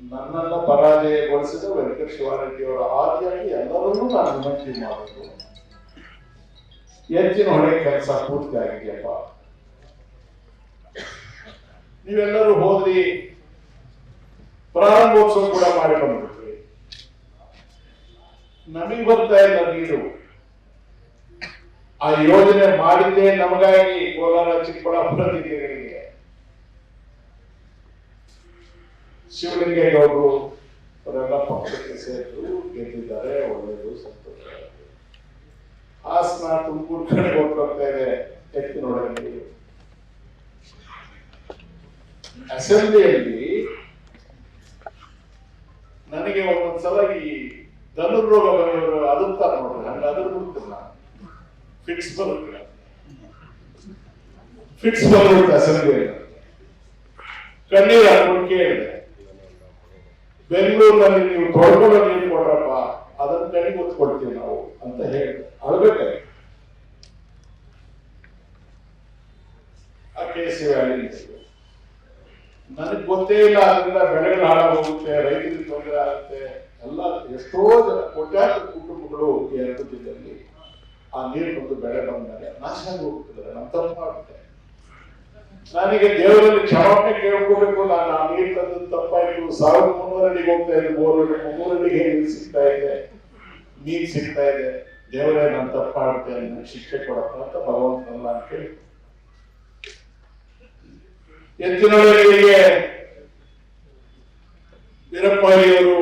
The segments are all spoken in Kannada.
ನನ್ನನ್ನ ಪರಾಜಯಗೊಳಿಸಿದ ವೆಂಕಟ ಶಿವಾರೆಡ್ಡಿ ಅವರ ಆದಿಯಾಗಿ ಎಲ್ಲರನ್ನೂ ನಾನು ವಿನಂತಿ ಮಾಡೋದು ಹೆಚ್ಚಿನ ಹೊಣೆ ಕೆಲಸ ಪೂರ್ತಿ ಆಗಿದೆಯಪ್ಪ ನೀವೆಲ್ಲರೂ ಹೋದ್ರಿ, ಪ್ರಾರಂಭೋತ್ಸವ ಕೂಡ ಮಾಡಿ ಬಂದ್ಬಿಟ್ರಿ. ನಮಗೆ ಬರ್ತಾ ಇಲ್ಲ ನೀರು. ಆ ಯೋಜನೆ ಮಾಡಿದ್ದೇ ನಮಗಾಗಿ ಕೋಲಾರ ಚಿಕ್ಕಬಳ್ಳಾಪುರ ಜಿಲ್ಲೆಗಳಿಗೆ. ಶಿವಲಿಂಗೇಗೌಡರು ಅವರೆಲ್ಲ ಪಕ್ಷಕ್ಕೆ ಸೇರಿದ್ರು ಗೆದ್ದಿದ್ದಾರೆ, ಒಳ್ಳೆಯದು, ಸಂತೋಷ. ಹಾಸನ ತುಮಕೂರು ಕಡೆ ಹೋಗ್ತಾ ಇದೆ, ಎತ್ತಿ ನೋಡಿ ಅಸೆಂಬ್ಲಿಯಲ್ಲಿ ನನಗೆ ಒಂದೊಂದ್ಸಲ ಈ ಧನುರ್ರೋಗ ಅದುತ್ತಾರೆ ನೋಡ್ರಿ ಹಂಗ ಅದ್ರ ಬಿಡ್ತಿಲ್ಲ ಫಿಕ್ಸ್ ಬರುತ್ತೆ. ಫಿಕ್ಸ್ ಬರುತ್ತೆ ಅಸೆಂಬ್ಲಿಯಲ್ಲಿ. ಕಣ್ಣೀರು ಹಾಕೊಂಡು ಕೇಳಿದೆ. ಬೆಂಗಳೂರಿನಲ್ಲಿ ನೀವು ತೊಳ್ಕೊಳ್ಳೋ ನೀರು ಕೊಡ್ರಪ್ಪ ಅದನ್ನ ಕಣಿಗೆ ಒತ್ತು ಕೊಡ್ತೀವಿ ನಾವು ಅಂತ ಹೇಳಿ. ಅಳ್ಬೇಕಾಗಿ ಆ ಕೆ ಸಿ ವ್ಯಾಲಿ ನನಗೆ ಗೊತ್ತೇ ಇಲ್ಲ ಅದರಿಂದ ಬೆಳೆಗಳು ಹಾಳಾಗೋಗುತ್ತೆ, ರೈತರಿಗೆ ತೊಂದರೆ ಆಗುತ್ತೆ. ಎಲ್ಲ ಎಷ್ಟೋ ಜನ, ಕೋಟ್ಯಾಂತರ ಕುಟುಂಬಗಳು ಎರಡು ಜಿಲ್ಲೆಯಲ್ಲಿ ಆ ನೀರು ಬಂದು ಬೆಳೆ ಬಂದಾಗ ನಾಶ ಆಗಿ ಹೋಗ್ತಿದ್ದಾರೆ ನಮ್ಮ ತಪ್ಪು ನನಗೆ ದೇವರಲ್ಲಿ ಕ್ಷಮಾಪಣೆ ಕೇಳ್ಕೋಬೇಕು ನಾನು ಆ ನೀರು ತಂದು ತಪ್ಪಾಯ್ತು. ಸಾವಿರದ ಮುನ್ನೂರ ಅಡಿಗೆ ಹೋಗ್ತಾ ಇದೆ ಮೂರು ಮುನ್ನೂರ ಅಡಿಗೆ ಸಿಗ್ತಾ ಇದೆ? ನೀರು ಸಿಗ್ತಾ ಇದೆ. ದೇವರೇ, ನಾನು ತಪ್ಪಾಡ್ತೇನೆ ನನಗೆ ಶಿಕ್ಷೆ ಕೊಡಪ್ಪ ಅಂತ ಭಗವಂತನಲ್ಲ ಅಂತ ಹೇಳಿ ಎತ್ತಿನೊಳಗೆ ವೀರಪ್ಪಯ್ಯವರು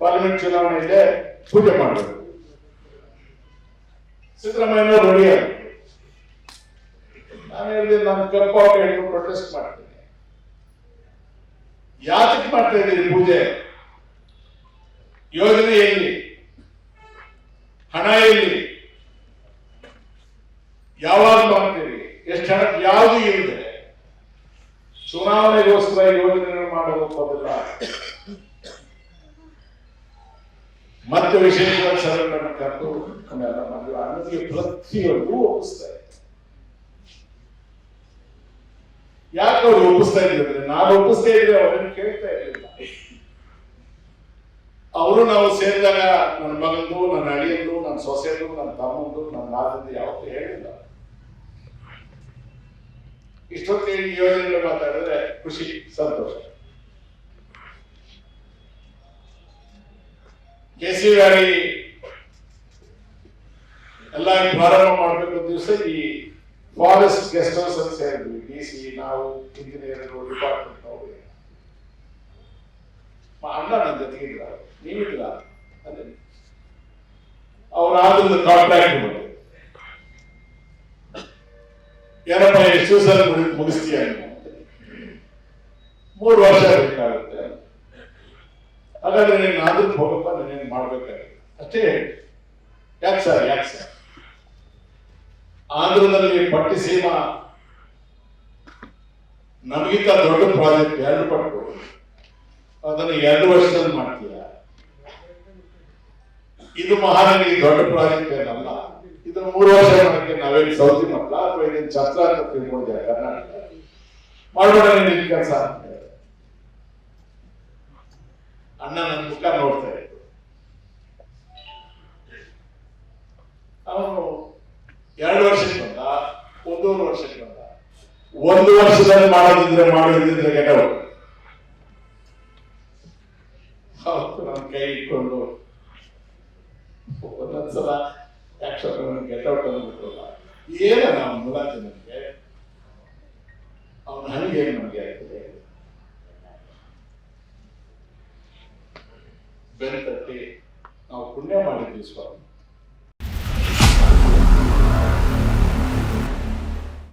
ಪಾರ್ಲಿಮೆಂಟ್ ಚುನಾವಣೆಯಲ್ಲಿ ಪೂಜೆ ಮಾಡಿದರು. ಸಿದ್ದರಾಮಯ್ಯ ರೆಡಿ ಹೇಳಿದೆ ನಾನು ಕಪ್ಪಾಗ ಹಿಡ್ಕೊಂಡು ಪ್ರೊಟೆಸ್ಟ್ ಮಾಡ್ತೀನಿ. ಯಾತಕ್ಕೆ ಮಾಡ್ತಾ ಇದ್ದೀರಿ ಪೂಜೆ? ಯೋಜನೆ ಎಲ್ಲಿ? ಹಣ ಎಲ್ಲಿ? ಯಾವಾಗ ಮಾಡ್ತೀರಿ? ಎಷ್ಟು ಹಣ, ಯಾವುದು ಇಲ್ಲದೆ? ಚುನಾವಣೆಗೋಸ್ಕರ ಯೋಜನೆಗಳು ಮಾಡೋದು ಹೋಗೋದಿಲ್ಲ ಮತ್ತೆ ವಿಶೇಷ ಸಭೆಗಳನ್ನು ಕರೆದು ಅನ್ನೋದಕ್ಕೆ ಪ್ರತಿಯೊಂದು ಒಪ್ಪಿಸ್ತಾ ಇದ್ದಾರೆ ಯಾಕೆ ಅವ್ರು ಒಪ್ಪಿಸ್ತಾ ಇದ್ದಾರೆ ನಾನು ಒಪ್ಪಿಸ್ತಾ ಇದ್ರೆ ಅವರನ್ನು ಕೇಳ್ತಾ ಇರಲಿಲ್ಲ. ಅವರು ನಾವು ಸೇರಿದಾಗ ನನ್ನ ಮಗಂದು, ನನ್ನ ಅಳಿಯಂದು, ನನ್ನ ಸೊಸೆದು ನನ್ನ ತಮ್ಮಂದು, ನನ್ನ ನಾದಂದು ಯಾವತ್ತೂ ಹೇಳಿಲ್ಲ. ಇಷ್ಟೊತ್ತಿಗೆ ಈ ಯೋಜನೆಗಳು ಮಾತಾಡಿದ್ರೆ ಖುಷಿ, ಸಂತೋಷ. ಕೆ ಸಿ ವ್ಯಾಲಿ ಎಲ್ಲ ಪ್ರಾರಂಭ ಮಾಡಬೇಕು ದಿವಸ ಈ ಫಾರೆಸ್ಟ್ ಗೆಸ್ಟ್ ಹೌಸ್ ಅಂತ ಸೇರಿದ್ವಿ ಡಿ ಸಿ ನಾವು ಇಂಜಿನಿಯರಿಂಗ್ ಡಿಪಾರ್ಟ್ಮೆಂಟ್ ನಾವು ಅಣ್ಣ ನನ್ನ ಜೊತೆಗೆ ಇಲ್ಲ ನೀವಿಲ್ಲ ಅದೇ ಅವ್ರ ಆದ್ರಿಂದ ಕಾಂಟ್ರಾಕ್ಟ್ ಮಾಡಿ ಏನಪ್ಪ ಎಷ್ಟು ಸಲ ಮುಗಿಸ್ತೀಯ ಮೂರು ವರ್ಷ ಬೇಕಾಗುತ್ತೆ ಹಾಗಾದ್ರೆ ನೀನು ಆದ್ರೂ ಹೋಗಪ್ಪ ನಾನೇನು ಮಾಡ್ಬೇಕಾಗುತ್ತೆ? ಅಷ್ಟೇ. ಯಾಕೆ ಸರ್ ಯಾಕೆ ಸರ್? ಆಂಧ್ರದಲ್ಲಿ ಪಟ್ಟಿ ಸೀಮಾ ನಮಗಿಂತ ದೊಡ್ಡ ಪ್ರಾಜೆಕ್ಟ್ ಎರಡು ಪಟ್ಟು. ಅದನ್ನು ಎರಡು ವರ್ಷದಲ್ಲಿ ಮಾಡ್ತೀಯ? ಇದು ಮಹಾನಗರಿ ದೊಡ್ಡ ಪ್ರಾಜೆಕ್ಟ್ ಏನಲ್ಲ ಇದು ಮೂರು ವರ್ಷ ಮಾಡಕ್ಕೆ ನಾವೇನು ಸೌತಿ ಮಕ್ಕಳ ಅಥವಾ ಇದನ್ನ ಛತ್ರ ಅಂತ ತಿಳ್ಕೊಂಡಿದ್ದಾರೆ ಕರ್ನಾಟಕ? ಮಾಡೋಣ ನಿನ್ ಕೆಲಸ. ಅಣ್ಣ ನನ್ನ ಮುಖ ನೋಡ್ತಾ ಇತ್ತು ಅವನು ಎರಡು ವರ್ಷಕ್ಕೆ ಬಂದ, ಒಂದೂವರೆ ವರ್ಷಕ್ಕೆ ಬಂದ. ಒಂದು ವರ್ಷದಲ್ಲಿ ಮಾಡೋದಿದ್ರೆ ಮಾಡೋದಿದ್ರೆ ಗೆಟವು ನನ್ನ ಕೈ ಇಟ್ಕೊಂಡು ಒಂದೊಂದ್ಸಲ ಯಾಕ್ಷರ ಗೆಟೌಟ್ ಅಂದ್ಬಿಟ್ರಲ್ಲ ಏನ ನಾವು ಮುಲಾಜಿ ನನಗೆ ಅವನ ಹಣಿಗೆ ನಮಗೆ ಆಗ್ತದೆ ಬೆನ್ ತಟ್ಟಿ ನಾವು ಪುಣ್ಯ ಮಾಡಿದ್ವಿ ಸ್ವಾಮಿ.